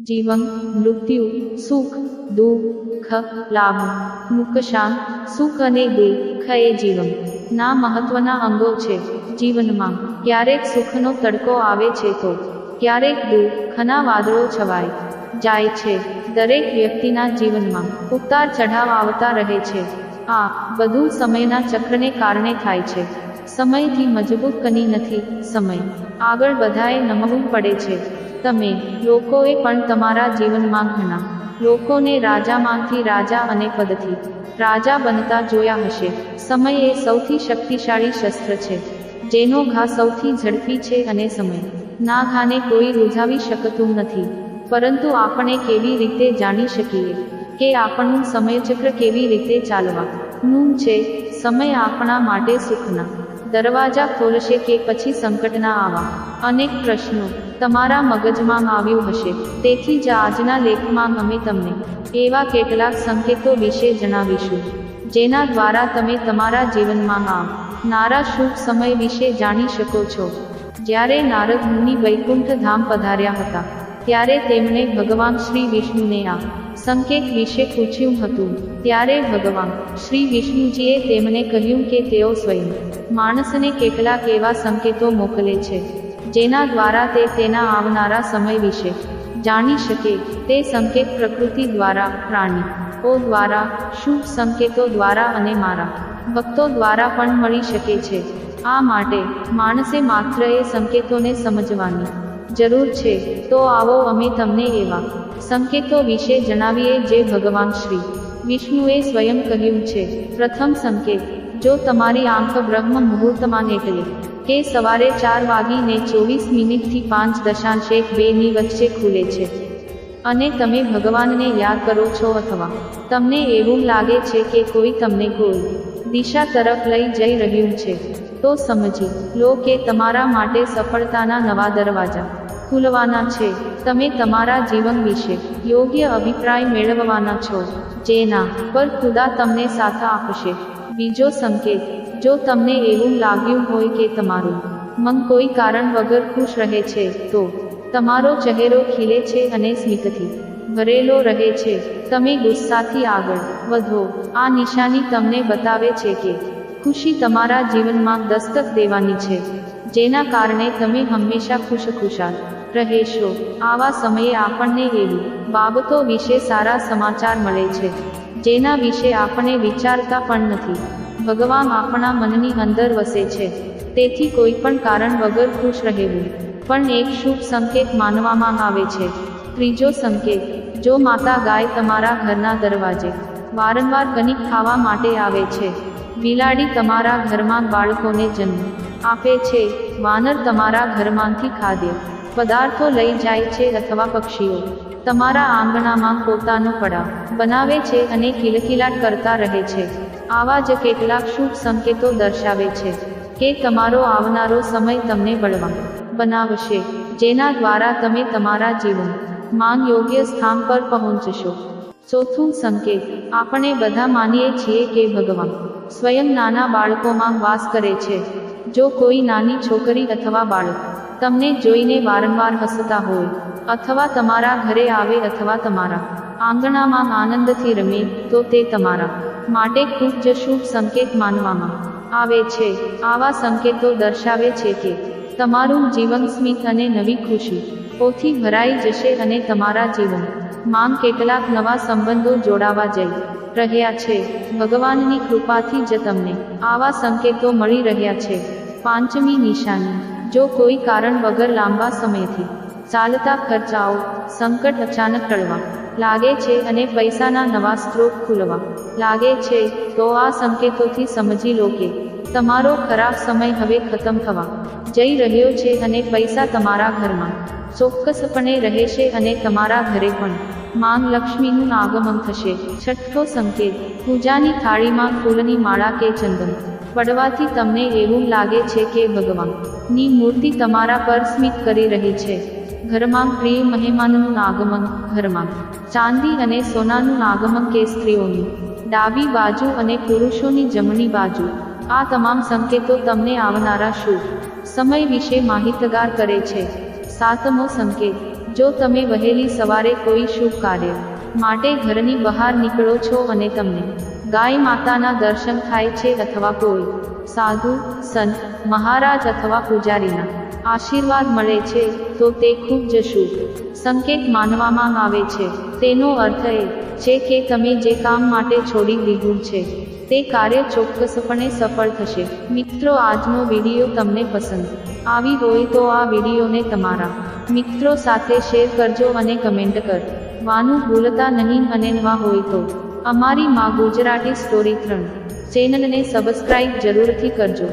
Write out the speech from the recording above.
જીવન, મૃત્યુ, સુખ, દુઃખ લાભ નુકસાન સુખ અને દુઃખ એ જીવન. ના મહત્વના અંગો છે જીવનમાં. ક્યારેક સુખનો તડકો આવે છે તો. ક્યારેક દુઃખના વાદળો છવાય. જાય છે દરેક વ્યક્તિના જીવનમાં. ઉતાર ચઢાવ આવતા રહે છે. આ બધું સમયના ચક્રને કારણે થાય છે. સમયથી મજબૂત કની નથી, સમય. આગળ બધાએ નમવું પડે છે. તમે, લોકોએ પણ તમારા જીવનમાં ઘણા. લોકોને રાજામાંથી રાજા અને પદથી રાજા બનતા જોયા હશે. સમય એ સૌથી શક્તિશાળી શસ્ત્ર છે. જેનો ઘા સૌથી ઝડપી છે અને સમય. ના ઘાને કોઈ રૂઝાવી શકતું નથી. પરંતુ આપણે કેવી રીતે જાણી શકીએ કે આપણું સમયચક્ર કેવી રીતે ચાલવા? નું છે, સમય આપણા માટે સુખના દરવાજા ખોલશે કે પછી સંકટના આવા? અનેક પ્રશ્નો તમારા મગજમાં આવ્યું હશે. તેથી જ આજના લેખમાં અમે તમને એવા કેટલાક સંકેતો વિશે જણાવીશું, જેના દ્વારા તમે તમારા જીવનમાં આવનારા શુભ સમય વિશે જાણી શકો છો. જ્યારે નારદ મુનિ વૈકુંઠ ધામ પધાર્યા હતા, ત્યારે તેમણે ભગવાન શ્રી વિષ્ણુને આ સંકેત વિશે પૂછ્યું હતું. ત્યારે ભગવાન શ્રી વિષ્ણુજીએ તેમને કહ્યું કે તેઓ સ્વયં માણસને કેટલાક એવા સંકેતો મોકલે છે, જેના દ્વારા તે તેના આવનારા સમય વિશે જાણી શકે. તે સંકેત પ્રકૃતિ દ્વારા, પ્રાણીઓ દ્વારા, શુભ સંકેતો દ્વારા અને મારા ભક્તો દ્વારા પણ મળી શકે છે. આ માટે માણસે માત્ર એ સંકેતોને સમજવાની જરૂર છે, તો આવો અમે તમને એવા સંકેતો વિશે જણાવીએ જે ભગવાન શ્રી વિષ્ણુએ સ્વયં કહ્યું છે. પ્રથમ સંકેત, જો તમારી આંખ બ્રહ્મ મુહૂર્તમાં એટલે કે સવારે ચાર વાગીને ચોવીસ મિનિટથી પાંચ દશાંશ એક બેની વચ્ચે ખુલે છે. અને તમે ભગવાનને યાદ કરો છો અથવા? તમને એવું લાગે છે કે કોઈ તમને કોઈ દિશા તરફ લઈ જઈ રહ્યું છે, તો સમજી લો કે તમારા માટે સફળતાના નવા દરવાજા ખુલવાના છે. તમે તમારા જીવન વિશે યોગ્ય અભિપ્રાય મેળવવાના છો, જેના પર ખુદા તમને સાથ આપશે. બીજો સંકેત, જો તમને એવું લાગ્યું હોય કે તમારું મન કોઈ કારણ વગર ખુશ રહે છે, તો તમારો ચહેરો ખીલે છે અને સ્મિતથી ભરેલો રહે છે. તમે ગુસ્સાથી આગળ વધો. આ નિશાની તમને બતાવે છે કે ખુશી તમારા જીવનમાં દસ્તક દેવાની છે, જેના કારણે તમે હંમેશા ખુશખુશાલ રહેશો. આવા સમયે આપણને એવી બાબતો વિશે સારા સમાચાર મળે છે, જેના વિશે આપણે વિચારતા પણ નથી. ભગવાન આપણા મનની અંદર વસે છે, તેથી કોઈ પણ કારણ વગર ખુશ રહેવું પણ એક શુભ સંકેત માનવામાં આવે છે. ત્રીજો સંકેત, જો માતા ગાય તમારા ઘરના દરવાજે વારંવાર કનિક ખાવા માટે આવે છે, બિલાડી તમારા ઘરમાં બાળકોને જન્મ આપે છે, વાનર તમારા ઘરમાંથી ખાદ્ય પદાર્થો લઈ જાય છે અથવા પક્ષીઓ તમારા આંગણામાં પોતાનો પડા બનાવે છે અને કિલકિલાટ કરતા રહે છે. આવા જ કેટલાક શુભ સંકેતો દર્શાવે છે કે તમારો આવનારો સમય તમને બળવા બનાવશે, જેના દ્વારા તમે તમારા જીવન માન યોગ્ય સ્થાન પર પહોંચશો. ચોથું સંકેત, આપણે બધા માનીએ છીએ કે ભગવાન સ્વયં નાના બાળકોમાં વાસ કરે છે. જો કોઈ નાની છોકરી અથવા બાળક તમને જોઈને વારંવાર હસતા હોય, અથવા તમારા ઘરે આવે અથવા તમારા આંગણામાં આનંદથી રમે, તો તે તમારા માટે ખૂબ જ શુભ સંકેત માનવામાં આવે છે. આવા સંકેતો દર્શાવે છે કે તમારું જીવન સ્મિત અને નવી ખુશી ઓથી ભરાઈ જશે અને તમારા જીવનમાં કેટલાક નવા સંબંધો જોડાવા જઈ રહ્યા છે. ભગવાનની કૃપાથી જ તમને આવા સંકેતો મળી રહ્યા છે. પાંચમી નિશાની, જો કોઈ કારણ વગર લાંબા સમયથી ચાલતા ખર્ચાઓ, સંકટ અચાનક ટળવા. લાગે છે અને પૈસાના નવા સ્ત્રોત ખુલવા. લાગે છે, તો આ સંકેતોથી સમજી લો કે, તમારો ખરાબ સમય હવે ખતમ થવા જઈ રહ્યો છે અને પૈસા તમારા ઘરમાં ચોક્કસપણે રહેશે અને તમારા ઘરે પણ. માંગ લક્ષ્મીનું આગમન થશે. છઠ્ઠો સંકેત, પૂજાની થાળીમાં ફૂલની માળા કે ચંદન. પડવાથી તમને એવું લાગે છે કે ભગવાનની મૂર્તિ તમારા પર સ્મિત કરી રહી છે. ઘરમાં પ્રિય મહેમાનનું આગમન ઘરમાં. ચાંદી અને સોનાનું આગમન કે સ્ત્રીઓની. ડાબી બાજુ અને પુરુષોની જમણી બાજુ. આ તમામ સંકેતો તમને આવનારા શુભ. સમય વિશે માહિતગાર કરે છે. સાતમો સંકેત. જો તમે વહેલી સવારે કોઈ શુભ કાર્ય માટે ઘરની બહાર નીકળો છો અને તમને ગાય માતાના દર્શન થાય છે અથવા કોઈ, સાધુ, સંત, મહારાજ અથવા પૂજારીના આશીર્વાદ મળે છે, તો તે ખૂબ જ શુભ. સંકેત માનવામાં આવે છે. તેનો અર્થ એ છે કે તમે જે કામ માટે છોડી દીધું છે, તે કાર્ય ચોક્કસપણે સફળ થશે. મિત્રો, આજનો વીડિયો તમને પસંદ આવી હોય તો આ વિડીયોને તમારા મિત્રો સાથે શેર કરજો અને કમેન્ટ કર. વાનું ભૂલતા નહીં અને નવા હોય તો અમારી માં ગુજરાતી સ્ટોરી ત્રણ ચેનલને સબસ્ક્રાઇબ જરૂરથી કરજો.